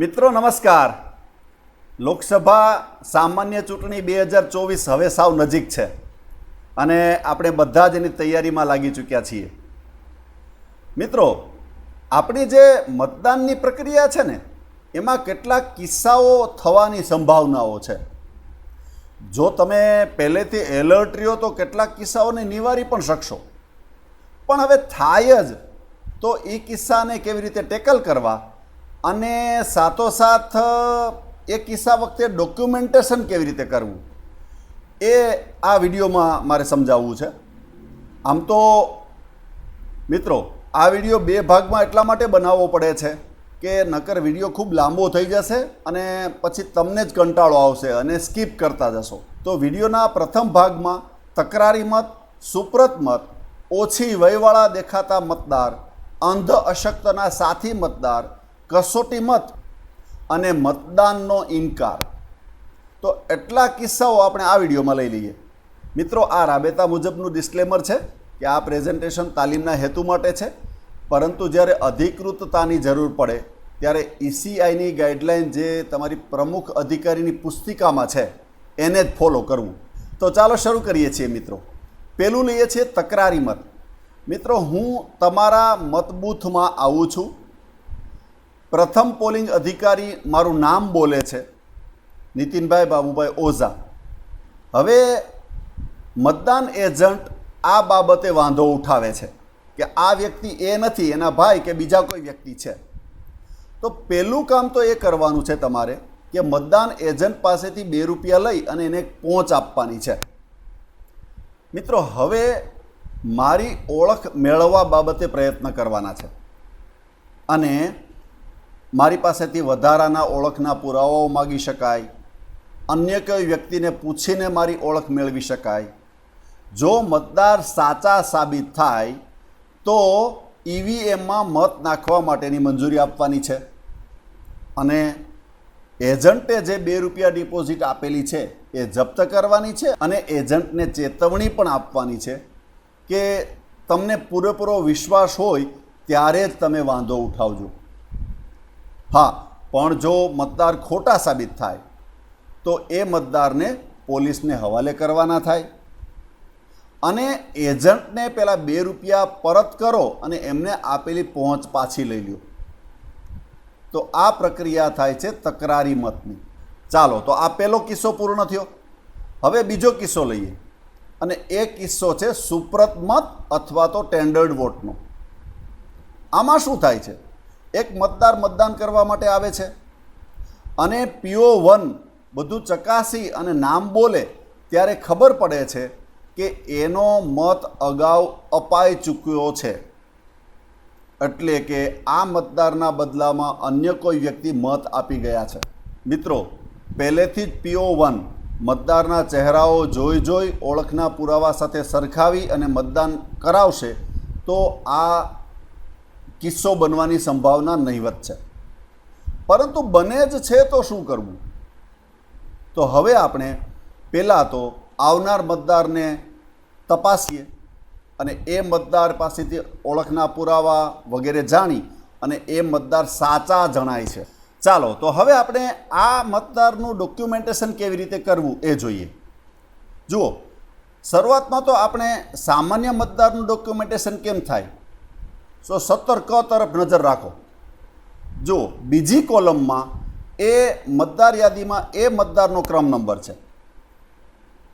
મિત્રો, નમસ્કાર. લોકસભા સામાન્ય ચૂંટણી બે હજાર ચોવીસ હવે સાવ નજીક છે અને આપણે બધા જ એની તૈયારીમાં લાગી ચૂક્યા છીએ. મિત્રો, આપણી જે મતદાનની પ્રક્રિયા છે ને, એમાં કેટલાક કિસ્સાઓ થવાની સંભાવનાઓ છે. જો તમે પહેલેથી એલર્ટ રહ્યો તો કેટલાક કિસ્સાઓને નિવારી પણ શકશો. પણ હવે થાય જ. તો એ કિસ્સાને કેવી રીતે ટેકલ કરવા? અને સાથોસાથ એ કિસ્સા વખતે ડોક્યુમેન્ટેશન કેવી રીતે કરવું? એ આ વિડીયોમાં મારે સમજાવવું છે. આમ તો, મિત્રો, આ વીડિયો બે ભાગમાં એટલા માટે બનાવવો પડે છે કે નકર વીડિયો ખૂબ લાંબો થઈ જશે અને પછી તમને જ કંટાળો આવશે અને સ્કીપ કરતા જશો. તો વિડીયોના પ્રથમ ભાગમાં તકરારી મત, સુપ્રત મત, ઓછી વયવાળા દેખાતા મતદાર અંધ અશક્તના સાથી મતદાર કસોટી મત અને મતદાનનો ઇનકાર. તો એટલા કિસ્સાઓ આપણે આ વિડીયોમાં લઈ લઈએ. મિત્રો, આ રાબેતા મુજબનું ડિસ્ક્લેમર છે કે આ પ્રેઝન્ટેશન તાલીમના હેતુ માટે છે. પરંતુ જ્યારે અધિકૃતતાની જરૂર પડે, ત્યારે ઈસીઆઈની ગાઈડલાઇન જે તમારી પ્રમુખ અધિકારીની પુસ્તિકામાં છે, એને જ ફોલો કરવું. તો ચાલો શરૂ કરીએ છીએ મિત્રો. પહેલું લઈએ છીએ તકરારી મત. મિત્રો, હું તમારા મતબૂથમાં આવું છું. પ્રથમ પોલિંગ અધિકારી મારું નામ બોલે છે, નીતિનભાઈ બાબુભાઈ ઓઝા. હવે મતદાન એજન્ટ આ બાબતે વાંધો ઉઠાવે છે કે આ વ્યક્તિ એ નથી, એના ભાઈ કે બીજા કોઈ વ્યક્તિ છે. તો પહેલું કામ તો એ કરવાનું છે તમારે કે મતદાન એજન્ટ પાસેથી બે રૂપિયા લઈ અને એને પહોંચ આપવાની છે. મિત્રો, હવે મારી ઓળખ મેળવવા બાબતે પ્રયત્ન કરવાના છે. અને મારી પાસેથી વધારાના ઓળખના પુરાવાઓ માગી શકાય. અન્ય કોઈ વ્યક્તિને પૂછીને મારી ઓળખ મેળવી શકાય. જો મતદાર સાચા સાબિત થાય, તો ઈવીએમમાં મત નાખવા માટેની મંજૂરી આપવાની છે. અને એજન્ટે જે બે રૂપિયા ડિપોઝિટ આપેલી છે, એ જપ્ત કરવાની છે અને એજન્ટને ચેતવણી પણ આપવાની છે કે તમને પૂરેપૂરો વિશ્વાસ હોય, ત્યારે જ તમે વાંધો ઉઠાવજો. હા, પણ જો મતદાર ખોટા સાબિત થાય, તો એ મતદારને પોલીસને હવાલે કરવાના થાય. અને એજન્ટને પેલા બે રૂપિયા પરત કરો અને એમને આપેલી પહોંચ પાછી લઈ લ્યો. તો આ પ્રક્રિયા થાય છે તકરારી મતની. ચાલો, તો આ પહેલો કિસ્સો પૂર્ણ થયો. હવે બીજો કિસ્સો લઈએ. અને એ કિસ્સો છે સુપ્રત મત અથવા તો ટેન્ડર્ડ વોટનો. આમાં શું થાય છે? એક મતદાર મતદાન કરવા માટે આવે છે. અને પીઓ વન બધું ચકાસી અને નામ બોલે ત્યારે ખબર પડે છે કે એનો મત અગાઉ અપાઈ ચૂક્યો છે. એટલે કે આ મતદારના બદલામાં અન્ય કોઈ વ્યક્તિ મત આપી ગયા છે. મિત્રો, પહેલેથી જ પીઓ વન મતદારના ચહેરાઓ જોઈ જોઈ ઓળખના પુરાવા સાથે સરખાવી અને મતદાન કરાવશે તો આ કિસ્સો બનવાની સંભાવના નહીવત છે. પરંતુ બને જ છે તો શું કરવું? તો હવે આપણે પહેલાં તો આવનાર મતદારને તપાસીએ અને એ મતદાર પાસેથી ઓળખના પુરાવા વગેરે જાણી અને એ મતદાર સાચા જણાય છે. ચાલો, તો હવે આપણે આ મતદારનું ડોક્યુમેન્ટેશન કેવી રીતે કરવું એ જોઈએ. જુઓ, શરૂઆતમાં તો આપણે સામાન્ય મતદારનું ડોક્યુમેન્ટેશન કેમ થાય? સો સત્તર ક તરફ નજર રાખો. જુઓ બીજી કોલમમાં એ મતદાર યાદીમાં એ મતદારનો ક્રમ નંબર છે,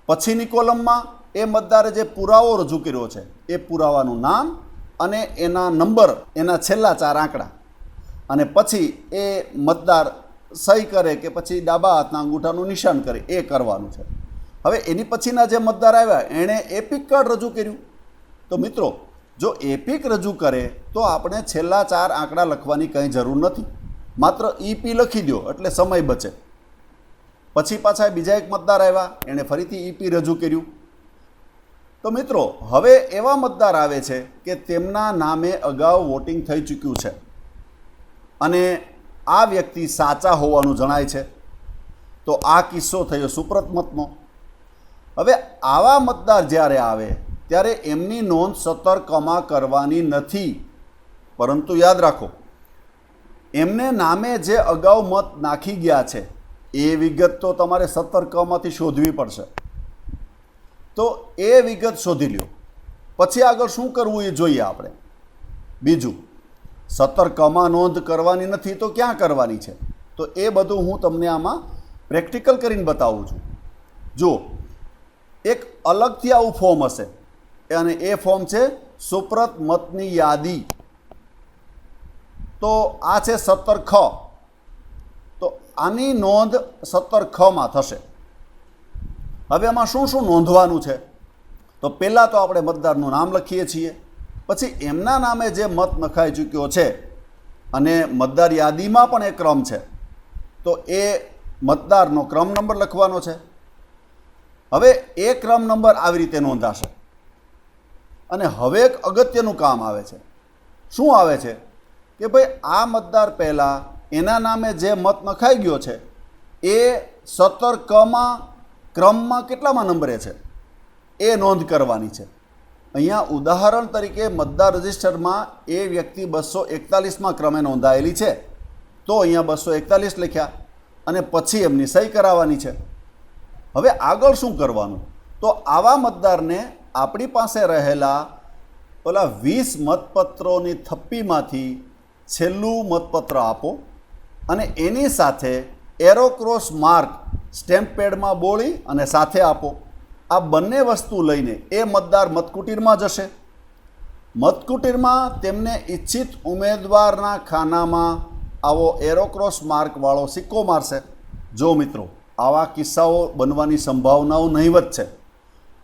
પછીની કોલમમાં એ મતદારે જે પુરાવો રજૂ કર્યો છે, એ પુરાવાનું નામ અને એના નંબર, એના છેલ્લા ચાર આંકડા. અને પછી એ મતદાર સહી કરે કે પછી ડાબા હાથના અંગૂઠાનું નિશાન કરે, એ કરવાનું છે. હવે એની પછીના જે મતદાર આવ્યા, એણે એપિક કાર્ડ રજૂ કર્યું. તો મિત્રો જો એપિક રજૂ કરે, તો આપણે છેલ્લા ચાર આંકડા લખવાની કંઈ જરૂર નથી. માત્ર ઈપી લખી દો એટલે સમય બચે. પછી પાછા બીજા એક મતદાર આવ્યા, એણે ફરીથી ઈપી રજૂ કર્યું. તો મિત્રો, હવે એવા મતદાર આવે છે કે તેમના નામે અગાઉ વોટિંગ થઈ ચૂક્યું છે. અને આ વ્યક્તિ સાચા હોવાનું જણાય છે. તો આ કિસ્સો થયો સુપ્રત મતનો. હવે આવા મતદાર જ્યારે આવે ત્યારે એમની નોંધ સતર્કમાં કરવાની નથી. પરંતુ યાદ રાખો, એમને નામે જે અગાઉ મત નાખી ગયા છે, એ વિગત તો તમારે સતર્કમાંથી શોધવી પડશે. તો એ વિગત શોધી લ્યો. પછી આગળ શું કરવું એ જોઈએ આપણે? બીજું, સતર્કમાં નોંધ કરવાની નથી તો ક્યાં કરવાની છે? તો એ બધું હું તમને આમાં પ્રેક્ટિકલ કરીને બતાવું છું. જુઓ, એક અલગથી આવું ફોર્મ હશે. અને એ ફોર્મ છે સુપ્રત મતની યાદી. તો આ છે સત્તર ખ. તો આની નોંધ સત્તર ખમાં થશે. હવે એમાં શું શું નોંધવાનું છે? તો પહેલાં તો આપણે મતદારનું નામ લખીએ છીએ. પછી એમના નામે જે મત નખાઈ ચૂક્યો છે અને મતદાર યાદીમાં પણ એ ક્રમ છે. તો એ મતદારનો ક્રમ નંબર લખવાનો છે. હવે એ ક્રમ નંબર આવી રીતે નોંધાશે. અને હવે એક અગત્યનું કામ આવે છે. શું આવે છે? કે ભાઈ આ મતદાર પહેલાં એના નામે જે મત નખાઈ ગયો છે, એ સત્તર કમાં ક્રમમાં કેટલામાં નંબરે છે? એ નોંધ કરવાની છે. અહીંયા ઉદાહરણ તરીકે મતદાર રજિસ્ટરમાં એ વ્યક્તિ બસો એકતાલીસમાં ક્રમે નોંધાયેલી છે. તો અહીંયા બસો એકતાલીસ લખ્યા અને પછી એમની સહી કરાવવાની છે. હવે આગળ શું કરવાનું? તો આવા મતદારને આપણી પાસે રહેલા ઓલા વીસ મતપત્રોની થપ્પીમાંથી છેલ્લું મતપત્ર આપો અને એની સાથે એરોક્રોસ માર્ક સ્ટેમ્પ પેડમાં બોળી અને સાથે આપો. આ બંને વસ્તુ લઈને એ મતદાર મતકુટીરમાં જશે. મતકુટીરમાં તેમને ઈચ્છિત ઉમેદવારના ખાનામાં આવો એરોક્રોસ માર્કવાળો સિક્કો મારશે. જો મિત્રો, આવા કિસ્સાઓ બનવાની સંભાવનાઓ નહીવત છે.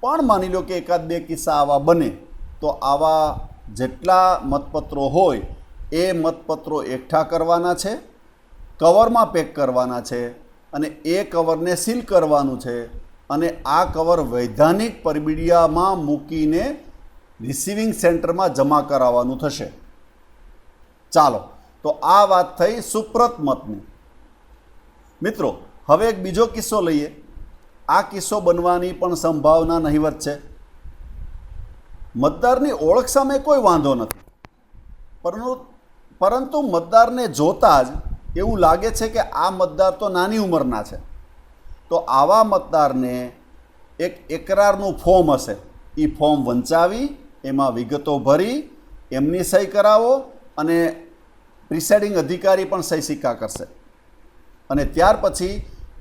પણ માની લો કે એકાદ બે કિસ્સા આવા બને, તો આવા જેટલા મતપત્રો હોય, એ મતપત્રો એકઠા કરવાના છે, કવરમાં પેક કરવાના છે, અને એ કવરને સીલ કરવાનું છે, અને આ કવર વૈધાનિક પરબીડિયામાં મૂકીને રિસીવિંગ સેન્ટરમાં જમા કરાવવાનું થશે. ચાલો, તો આ વાત થઈ સુપ્રત મતની. મિત્રો, હવે એક બીજો કિસ્સો લઈએ. આ કિસ્સો બનવાની પણ સંભાવના નહીવત છે. મતદારની ઓળખ સામે કોઈ વાંધો નથી. પરંતુ પરંતુ મતદારને જોતાં જ એવું લાગે છે કે આ મતદાર તો નાની ઉંમરના છે. તો આવા મતદારને એક એકરારનું ફોર્મ હશે. એ ફોર્મ વંચાવી, એમાં વિગતો ભરી, એમની સહી કરાવો અને પ્રિસાઇડિંગ અધિકારી પણ સહી સિક્કા કરશે. અને ત્યાર પછી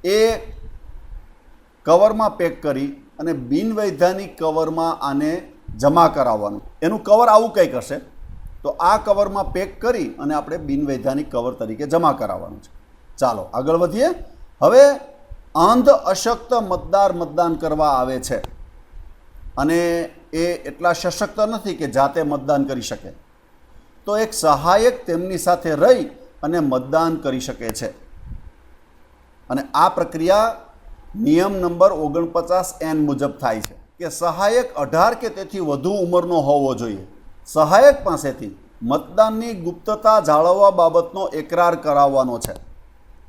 એ કવરમાં પેક કરી અને બિનવૈધાનિક કવરમાં આને જમા કરાવવાનું. એનું કવર આવું કંઈક હશે, તો આ કવરમાં પેક કરી અને આપણે બિનવૈધાનિક કવર તરીકે જમા કરાવવાનું છે. ચાલો, આગળ વધીએ. હવે અંધ અશક્ત મતદાર મતદાન કરવા આવે છે. અને એ એટલા સશક્ત નથી કે જાતે મતદાન કરી શકે. તો એક સહાયક તેમની સાથે રહી અને મતદાન કરી શકે છે. અને આ પ્રક્રિયા નિયમ નંબર ઓગણપચાસ એન મુજબ થાય છે કે સહાયક અઢાર કે તેથી વધુ ઉંમરનો હોવો જોઈએ. સહાયક પાસેથી મતદાનની ગુપ્તતા જાળવવા બાબતનો એકરાર કરાવવાનો છે.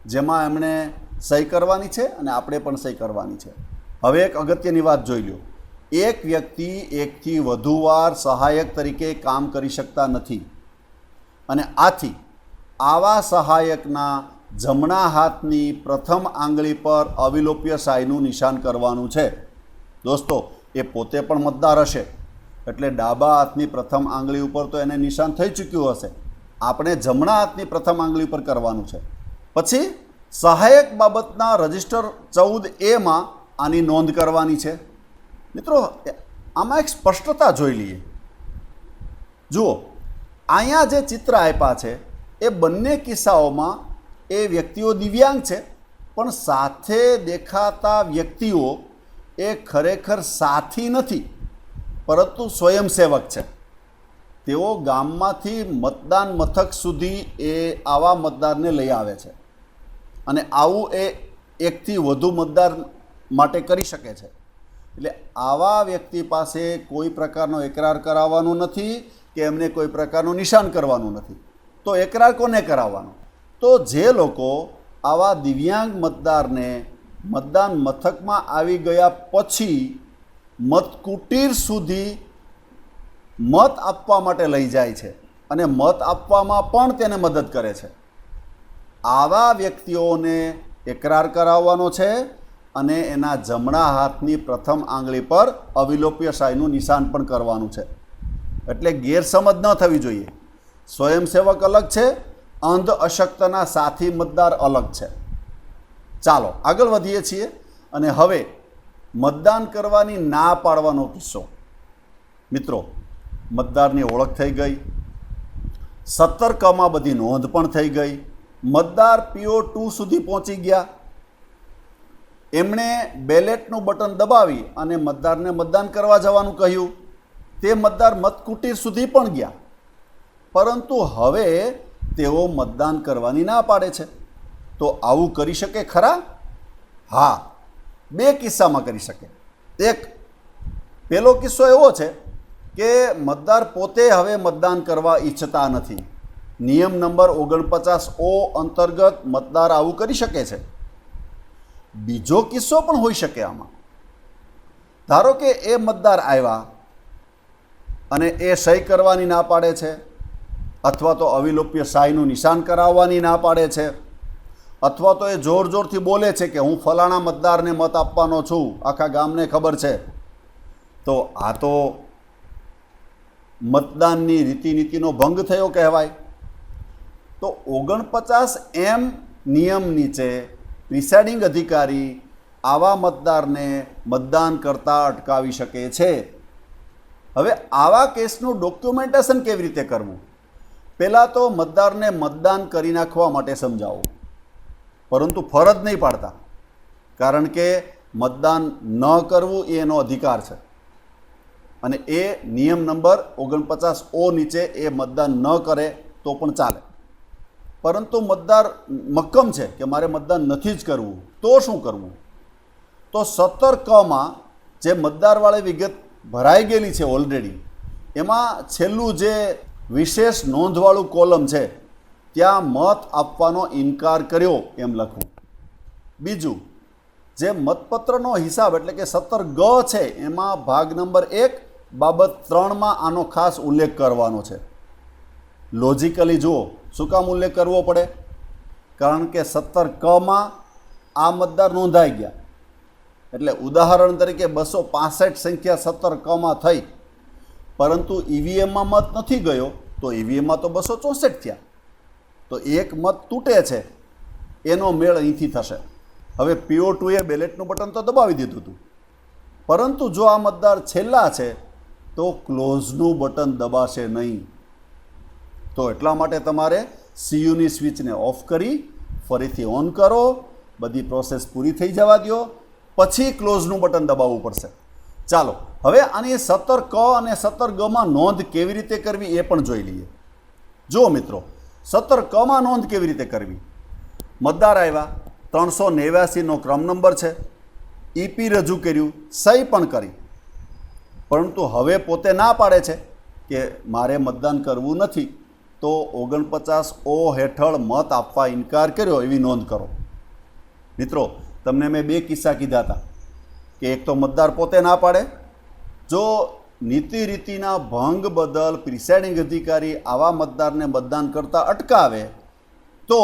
જેમાં એમણે સહી કરવાની છે અને આપણે પણ સહી કરવાની છે. હવે એક અગત્યની વાત જોઈ લો એક વ્યક્તિ એકથી વધુ વાર સહાયક તરીકે કામ કરી શકતા નથી. અને આથી આવા સહાયકના જમણા હાથની પ્રથમ આંગળી પર અવિલોપ્ય શાહીનું નિશાન કરવાનું છે. દોસ્તો, એ પોતે પણ મતદાર હશે. એટલે ડાબા હાથની પ્રથમ આંગળી ઉપર તો એને નિશાન થઈ ચૂક્યું હશે. આપણે જમણા હાથની પ્રથમ આંગળી પર કરવાનું છે. પછી, સહાયક બાબતના રજિસ્ટર ચૌદ એમાં આની નોંધ કરવાની છે. મિત્રો, આમાં એક સ્પષ્ટતા જોઈ લઈએ. જુઓ, અહીંયા જે ચિત્ર આપ્યા છે, એ બંને કિસ્સાઓમાં એ વ્યક્તિઓ દિવ્યાંગ છે, પણ સાથે દેખાતા વ્યક્તિઓ એ ખરેખર સાથી નથી, પરંતુ સ્વયંસેવક છે. તેઓ ગામમાંથી મતદાન મથક સુધી એ આવા મતદારને લઈ આવે છે અને આવું એ એકથી વધુ મતદાર માટે કરી શકે છે. એટલે આવા વ્યક્તિ પાસે કોઈ પ્રકારનો એકરાર કરાવવાનો નથી કે એમને કોઈ પ્રકારનું નિશાન કરવાનું નથી. તો એકરાર કોને કરાવવાનો? તો જે લોકો આવા દિવ્યાંગ મતદારને મતદાન મથકમાં આવી ગયા પછી મતકુટીર સુધી મત આપવા માટે લઈ જાય છે અને મત આપવામાં પણ તેને મદદ કરે છે. આવા વ્યક્તિઓને એકરાર કરાવવાનો છે અને એના જમણા હાથની પ્રથમ આંગળી પર અવિલોપ્ય શાહીનું નિશાન પણ કરવાનું છે. એટલે ગેરસમજ ન થવી જોઈએ. સ્વયંસેવક અલગ છે અંધ અશક્તના સાથી મતદાર અલગ છે. ચાલો, આગળ વધીએ છીએ અને હવે મતદાન કરવાની ના પાડવાનો કિસ્સો. મિત્રો, મતદારની ઓળખ થઈ ગઈ. સત્તર કમાં બધી નોંધ પણ થઈ ગઈ. મતદાર પીઓ ટુ સુધી પહોંચી ગયા. એમણે બેલેટનું બટન દબાવી અને મતદારને મતદાન કરવા જવાનું કહ્યું. તે મતદાર મતકુટીર સુધી પણ ગયા. પરંતુ હવે તેઓ મતદાન કરવાની ના પાડે છે. તો આવું કરી શકે ખરા? હા. બે કિસ્સામાં કરી શકે. એક પહેલો કિસ્સો એવો છે કે મતદાર પોતે હવે મતદાન કરવા ઈચ્છતા નથી. નિયમ નંબર ઓગણપચાસ ઓ અંતર્ગત મતદાર આવું કરી શકે છે. બીજો કિસ્સો પણ હોઈ શકે આમાં. ધારો કે એ મતદાર આવ્યા અને એ સહી કરવાની ના પાડે છે અથવા તો અવિલોપ્ય શાહીનું નિશાન કરાવવાની ના પાડે છે. અથવા તો એ જોર જોરથી બોલે છે કે હું ફલાણા મતદારને મત આપવાનો છું. આખા ગામને ખબર છે. તો આ તો મતદાનની રીતિનીતિનો ભંગ થયો કહેવાય. તો ઓગણપચાસ એમ નિયમ નીચે પ્રિસાઇડિંગ અધિકારી આવા મતદારને મતદાન કરતા અટકાવી શકે છે. હવે આવા કેસનું ડોક્યુમેન્ટેશન કેવી રીતે કરવું? પહેલાં તો મતદારને મતદાન કરી નાખવા માટે સમજાવો. પરંતુ ફરજ નહીં પાડતા. કારણ કે મતદાન ન કરવું એ એનો અધિકાર છે. અને એ નિયમ નંબર ઓગણપચાસ ઓ નીચે એ મતદાન ન કરે તો પણ ચાલે. પરંતુ મતદાર મક્કમ છે કે મારે મતદાન નથી જ કરવું, તો શું કરવું? તો સત્તર કમાં જે મતદારવાળી વિગત ભરાઈ ગયેલી છે ઓલરેડી, એમાં છેલ્લું જે વિશેષ નોંધવાળું કોલમ છે. ત્યાં મત આપવાનો ઇનકાર કર્યો એમ લખવું. બીજું, જે મતપત્રનો હિસાબ એટલે કે સત્તર ગ છે, એમાં ભાગ નંબર એક બાબત ત્રણમાં આનો ખાસ ઉલ્લેખ કરવાનો છે. લોજિકલી જુઓ, શું કામ ઉલ્લેખ કરવો પડે? કારણ કે સત્તર કમાં આ મતદાર નોંધાઈ ગયા. એટલે ઉદાહરણ તરીકે બસો પાસઠ સંખ્યા સત્તર કમાં થઈ. પરંતુ ઈવીએમમાં મત નથી ગયો, તો ઈવીએમમાં તો બસો ચોસઠ થયા. તો એક મત તૂટે છે, એનો મેળ અહીંથી થશે. હવે પીઓ ટુએ બેલેટનું બટન તો દબાવી દીધું હતું. પરંતુ જો આ મતદાર છેલ્લા છે, તો ક્લોઝનું બટન દબાશે નહીં. તો એટલા માટે તમારે સીયુની સ્વિચને ઓફ કરી, ફરીથી ઓન કરો, બધી પ્રોસેસ પૂરી થઈ જવા દો પછી ક્લોઝનું બટન દબાવવું પડશે. ચાલો, હવે આની સત્તર ક અને સત્તર ગમાં નોંધ કેવી રીતે કરવી એ પણ જોઈ લઈએ. જુઓ મિત્રો સત્તર કમાં નોંધ કેવી રીતે કરવી? મતદાર આવ્યા, ત્રણસો નેવ્યાસીનો ક્રમ નંબર છે. ઈપી રજૂ કર્યું, સહી પણ કરી. પરંતુ હવે પોતે ના પાડે છે કે મારે મતદાન કરવું નથી, તો ઓગણપચાસ ઓ હેઠળ મત આપવા ઇનકાર કર્યો એવી નોંધ કરો. મિત્રો, તમને મેં બે કિસ્સા કીધા હતા. કે એક તો મતદાર પોતે ના પાડે. જો નીતિ રીતિના ભંગ બદલ પ્રિસાઇડિંગ અધિકારી આવા મતદારને મતદાન કરતાં અટકાવે, તો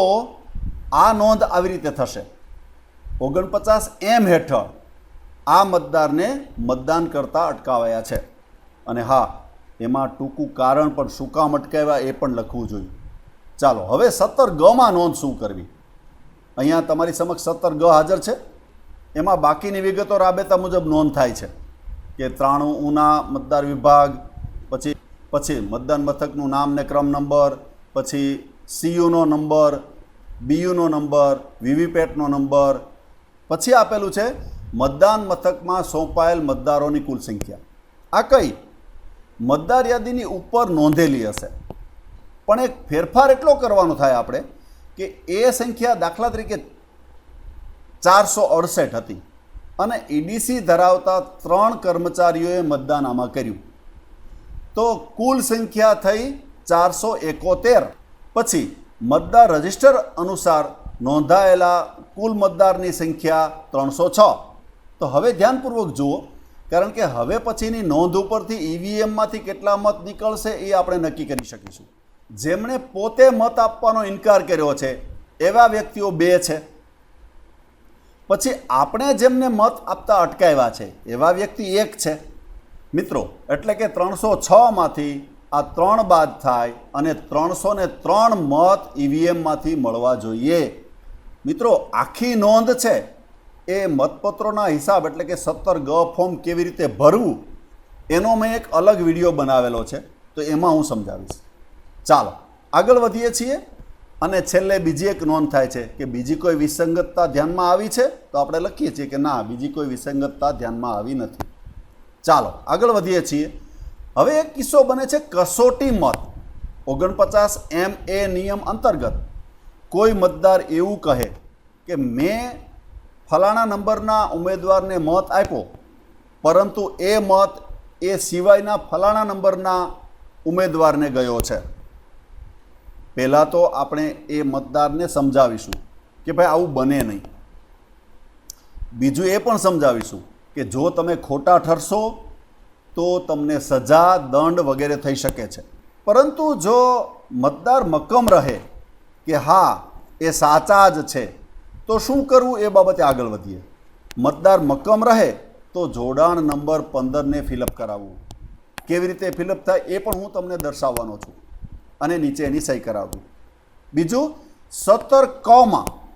આ નોંધ આવી રીતે થશે. ઓગણપચાસ એમ હેઠળ આ મતદારને મતદાન કરતાં અટકાવાયા છે. અને હા, એમાં ટૂંકું કારણ પણ શું કામ અટકાવ્યા એ પણ લખવું જોઈએ. ચાલો, હવે સત્તર ગમાં નોંધ શું કરવી? અહીંયા તમારી સમક્ષ સત્તર ગ હાજર છે. એમાં બાકીની વિગતો રાબેતા મુજબ નોંધ થાય છે કે ત્રાણું ઉના, મતદાર વિભાગ, પછી પછી મતદાન મથકનું નામ ને ક્રમ નંબર, પછી સીયુનો નંબર, બીયુનો નંબર, વીવીપેટનો નંબર. પછી આપેલું છે મતદાન મથકમાં સોંપાયેલ મતદારોની કુલ સંખ્યા. આ કઈ? મતદાર યાદીની ઉપર નોંધેલી હશે. પણ એક ફેરફાર એટલો કરવાનો થાય આપણે કે એ સંખ્યા દાખલા તરીકે ચારસો અડસઠ હતી. અને ઈડીસી ધરાવતા ત્રણ કર્મચારીઓએ મતદાન આમાં કર્યું. તો કુલ સંખ્યા થઈ ચારસો એકોતેર. પછી મતદાર રજિસ્ટર અનુસાર નોંધાયેલા કુલ મતદારની સંખ્યા ત્રણસો છ. તો હવે ધ્યાનપૂર્વક જુઓ, કારણ કે હવે પછીની નોંધ ઉપરથી ઈવીએમમાંથી કેટલા મત નીકળશે એ આપણે નક્કી કરી શકીશું. જેમણે પોતે મત આપવાનો ઇનકાર કર્યો છે, એવા વ્યક્તિઓ બે છે. પછી આપણે જેમને મત આપતા અટકાવ્યા છે, એવા વ્યક્તિ એક છે. મિત્રો, એટલે કે ત્રણસો છમાંથી આ ત્રણ બાદ થાય અને ત્રણસો ને ત્રણ મત ઈવીએમમાંથી મળવા જોઈએ. મિત્રો, આખી નોંધ છે, એ મતપત્રોના હિસાબ એટલે કે સત્તર ગ ફોર્મ કેવી રીતે ભરવું, એનો મેં એક અલગ વીડિયો બનાવેલો છે, તો એમાં હું સમજાવીશ. ચાલો, આગળ વધીએ છીએ. અને છેલ્લે બીજી એક નોંધ થાય છે કે બીજી કોઈ વિસંગતતા ધ્યાનમાં આવી છે? તો આપણે લખીએ છીએ કે ના, બીજી કોઈ વિસંગતતા ધ્યાનમાં આવી નથી. ચાલો, આગળ વધીએ છીએ. હવે એક કિસ્સો બને છે કસોટી મત. ઓગણપચાસ એમ એ નિયમ અંતર્ગત કોઈ મતદાર એવું કહે કે, મેં ફલાણા નંબરના ઉમેદવારને મત આપ્યો, પરંતુ એ મત એ સિવાયના ફલાણા નંબરના ઉમેદવારને ગયો છે. પહેલાં તો આપણે એ મતદારને સમજાવીશું કે ભાઈ આવું બને નહીં. બીજું એ પણ સમજાવીશું કે જો તમે ખોટા ઠરશો, તો તમને સજા, દંડ વગેરે થઈ શકે છે. પરંતુ જો મતદાર મક્કમ રહે કે હા, એ સાચા જ છે, તો શું કરવું એ બાબતે આગળ વધીએ? મતદાર મક્કમ રહે તો જોડાણ નંબર પંદરને ફિલઅપ કરાવવું. કેવી રીતે ફિલઅપ થાય એ પણ હું તમને દર્શાવવાનો છું અને નીચે એની સહી કરાવવી. બીજું સત્તર કમાં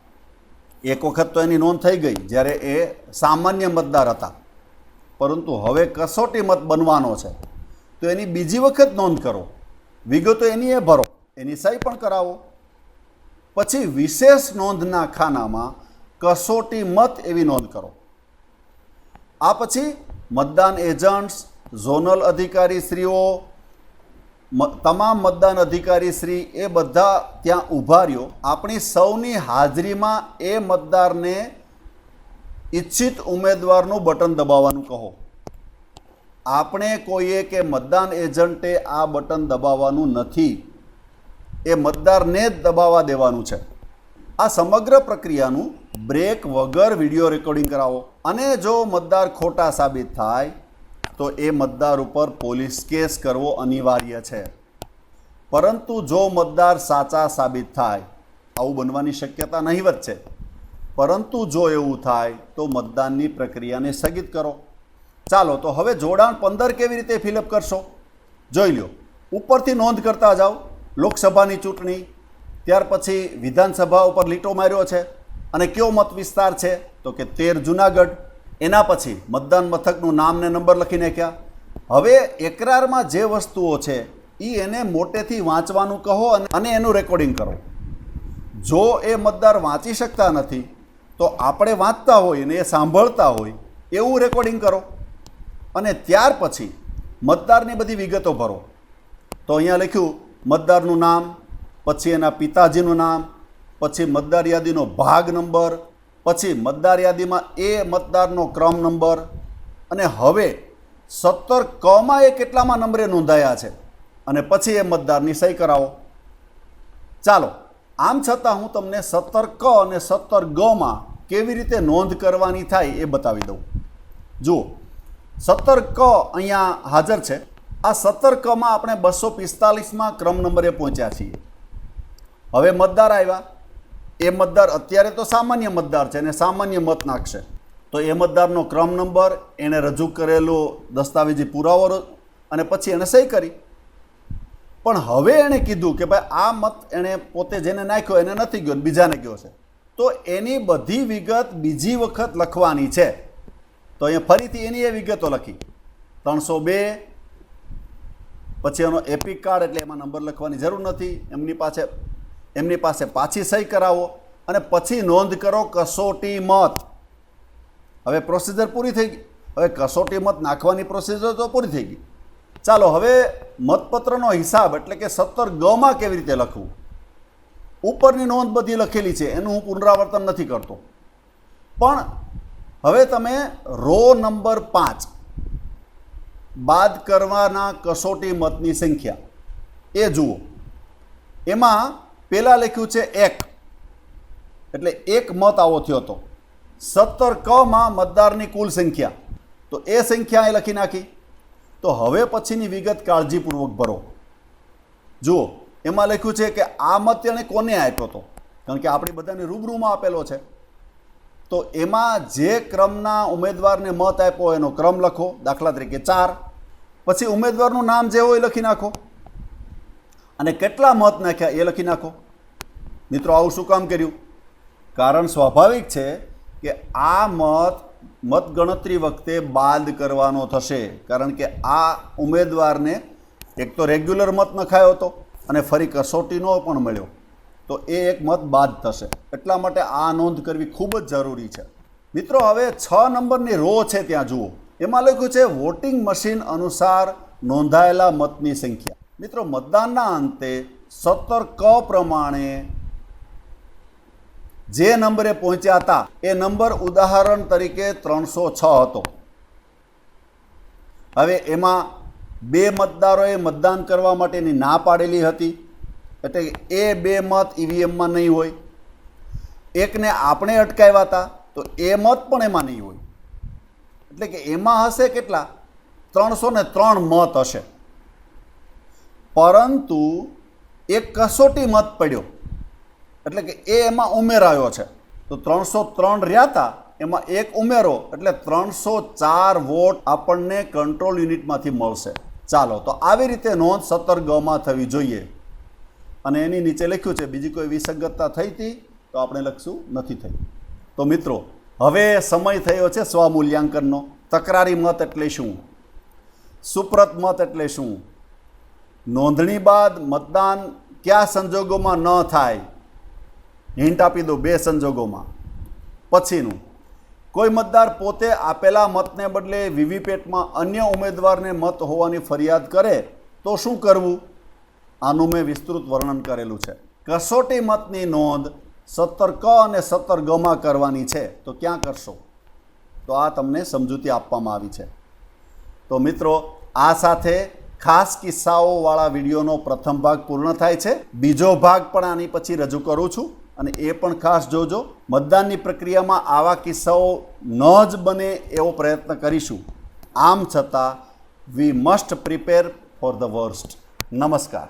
એક વખત તો એની નોંધ થઈ ગઈ જ્યારે એ સામાન્ય મતદાર હતા. પરંતુ હવે કસોટી મત બનવાનો છે. તો એની બીજી વખત નોંધ કરો. વિગતો એની એ ભરો. એની સહી પણ કરાવો. પછી વિશેષ નોંધના ખાનામાં કસોટી મત એવી નોંધ કરો. આ પછી મતદાન એજન્ટ્સ, ઝોનલ અધિકારીશ્રીઓ મ- તમામ મતદાન અધિકારી શ્રી એ બધા ત્યાં ઊભા રહ્યો. આપણી સૌની હાજરીમાં એ મતદારને ઈચ્છિત ઉમેદવારનું બટન દબાવવાનું કહો. આપણે કોઈએ કે મતદાન એજન્ટે આ બટન દબાવવાનું નથી. એ મતદારને જ દબાવવા દેવાનું છે. આ સમગ્ર પ્રક્રિયાનું બ્રેક વગર વીડિયો રેકોર્ડિંગ કરાવો. અને જો મતદાર ખોટા સાબિત થાય તો એ મતદાર ઉપર પોલીસ કેસ કરવો અનિવાર્ય છે. પરંતુ જો મતદાર સાચા સાબિત થાય, આવું બનવાની શક્યતા નહીવત છે. પરંતુ જો એવું થાય, તો મતદાનની પ્રક્રિયાને સ્થગિત કરો. ચાલો, તો હવે જોડાણ પંદર કેવી રીતે ફિલઅપ કરશો? જોઈ લો ઉપરથી નોંધ કરતા જાઓ. લોકસભાની ચૂંટણી, ત્યાર પછી વિધાનસભા ઉપર લીટો માર્યો છે. અને કયો મત વિસ્તાર છે? તો કે તેર જુનાગઢ. એના પછી મતદાન મથકનું નામ ને નંબર લખી નાખ્યા. હવે એકરારમાં જે વસ્તુઓ છે એ એને મોટેથી વાંચવાનું કહો અને એનું રેકોર્ડિંગ કરો. જો એ મતદાર વાંચી શકતા નથી, તો આપણે વાંચતા હોય ને એ સાંભળતા હોય, એવું રેકોર્ડિંગ કરો. અને ત્યાર પછી મતદારની બધી વિગતો ભરો. તો અહીંયા લખ્યું, મતદારનું નામ, પછી એના પિતાજીનું નામ, પછી મતદાર યાદીનો ભાગ નંબર પછી મતદાર યાદીમાં એ મતદારનો ક્રમ નંબર અને હવે સત્તર કમાં એ કેટલામાં નંબરે નોંધાયા છે? અને પછી એ મતદારની સહી કરાવો. ચાલો, આમ છતાં હું તમને સત્તર ક અને સત્તર ગમાં કેવી રીતે નોંધ કરવાની થાય એ બતાવી દઉં. જુઓ, સત્તર ક અહીંયા હાજર છે. આ સત્તર કમાં આપણે બસો પિસ્તાલીસમાં ક્રમ નંબરે પહોંચ્યા છીએ. હવે મતદાર આવ્યા. એ મતદાર અત્યારે તો સામાન્ય મતદાર છે અને સામાન્ય મત નાખશે. તો એ મતદારનો ક્રમ નંબર, એણે રજૂ કરેલો દસ્તાવેજી પુરાવો અને પછી એણે સહી કરી. પણ હવે એણે કીધું કે ભાઈ, આ મત એણે પોતે જેને નાખ્યો એને નથી ગયો, બીજાને ગયો છે. તો એની બધી વિગત બીજી વખત લખવાની છે. તો અહીંયા ફરીથી એની એ વિગતો લખી. ત્રણસો બે, પછી એનો એપિક કાર્ડ એટલે એમાં નંબર લખવાની જરૂર નથી. એમની પાસે એમની પાસે પાછી સહી કરાવો અને પછી નોંધ કરો કસોટી મત. હવે પ્રોસિજર પૂરી થઈ ગઈ. હવે કસોટી મત નાખવાની પ્રોસિજર તો પૂરી થઈ ગઈ. ચાલો હવે મતપત્રનો હિસાબ એટલે કે સત્તર ગમાં કેવી રીતે લખવું? ઉપરની નોંધ બધી લખેલી છે, એનું હું પુનરાવર્તન નથી કરતો. પણ હવે તમે રો નંબર પાંચ બાદ કરવાના કસોટી મતની સંખ્યા એ જુઓ. એમાં પહેલાં લખ્યું છે એક. એટલે એક મત આવો થયો હતો. સત્તર કમાં મતદારની કુલ સંખ્યા. તો એ સંખ્યા એ લખી નાખી. તો હવે પછીની વિગત કાળજીપૂર્વક ભરો. જુઓ, એમાં લખ્યું છે કે આ મત એણે કોને આપ્યો હતો? કારણ કે આપણી બધાને રૂબરૂમાં આપેલો છે. તો એમાં જે ક્રમના ઉમેદવારને મત આપ્યો એનો ક્રમ લખો. દાખલા તરીકે ચાર. પછી ઉમેદવારનું નામ જે હોય લખી નાખો. અને કેટલા મત નાખ્યા એ લખી નાખો. મિત્રો, આવું શું કામ કર્યું? કારણ સ્વાભાવિક છે કે આ મત મતગણતરી વખતે બાદ કરવાનો થશે. કારણ કે આ ઉમેદવારને એક તો રેગ્યુલર મત નખાયો હતો અને ફરી કસોટીનો પણ મળ્યો. તો એ એક મત બાદ થશે. એટલા માટે આ નોંધ કરવી ખૂબ જ જરૂરી છે. મિત્રો, હવે છ નંબરની રો છે ત્યાં, જુઓ. એમાં લખ્યું છે, વોટિંગ મશીન અનુસાર નોંધાયેલા મતની સંખ્યા. મિત્રો, મતદાનના અંતે સત્તર ક પ્રમાણે જે નંબરે પહોંચ્યા હતા, એ નંબર ઉદાહરણ તરીકે ત્રણસો છ હતો. હવે એમાં બે મતદારોએ મતદાન કરવા માટેની ના પાડેલી હતી, એટલે એ બે મત ઈવીએમમાં નહીં હોય. એકને આપણે અટકાવ્યા હતા, તો એ મત પણ એમાં નહીં હોય. એટલે કે એમાં હશે કેટલા? ત્રણસો ને ત્રણ મત હશે. પરંતુ એક કસોટી મત પડ્યો. એટલે કે એ એમાં ઉમેરાયો છે. તો ત્રણસો ત્રણ રહ્યા હતા એમાં એક ઉમેરો, એટલે ત્રણસો ચાર વોટ આપણને કંટ્રોલ યુનિટમાંથી મળશે. ચાલો, તો આવી રીતે નોંધ સત્તર ગમાં થવી જોઈએ. અને એની નીચે લખ્યું છે, બીજી કોઈ વિસંગતતા થઈ હતી તો આપણે લખશું, નથી થઈ. તો મિત્રો, હવે સમય થયો છે સ્વમૂલ્યાંકનનો. તકરારી મત એટલે શું? સુપ્રત મત એટલે શું? નોંધણી બાદ મતદાન કયા સંજોગોમાં ન થાય? હિન્ટ આપી દો બે સંજોગોમાં. પછીનું, કોઈ મતદાર પોતે આપેલા મતને બદલે વીવીપેટમાં અન્ય ઉમેદવારને મત હોવાની ફરિયાદ કરે તો શું કરવું? આનું મેં વિસ્તૃત વર્ણન કરેલું છે. કસોટી મતની નોંધ સત્તર ક અને સત્તર ગમાં કરવાની છે. તો ક્યાં કરશો? તો આ તમને સમજૂતી આપવામાં આવી છે. તો મિત્રો, આ સાથે ખાસ કિસ્સાઓવાળા વિડીયોનો પ્રથમ ભાગ પૂર્ણ થાય છે. બીજો ભાગ પણ આની પછી રજૂ કરું છું. અને એ પણ ખાસ જોજો, મતદાનની પ્રક્રિયામાં આવા કિસ્સાઓ ન જ બને એવો પ્રયત્ન કરીશું. આમ છતાં we must prepare for the worst નમસ્કાર.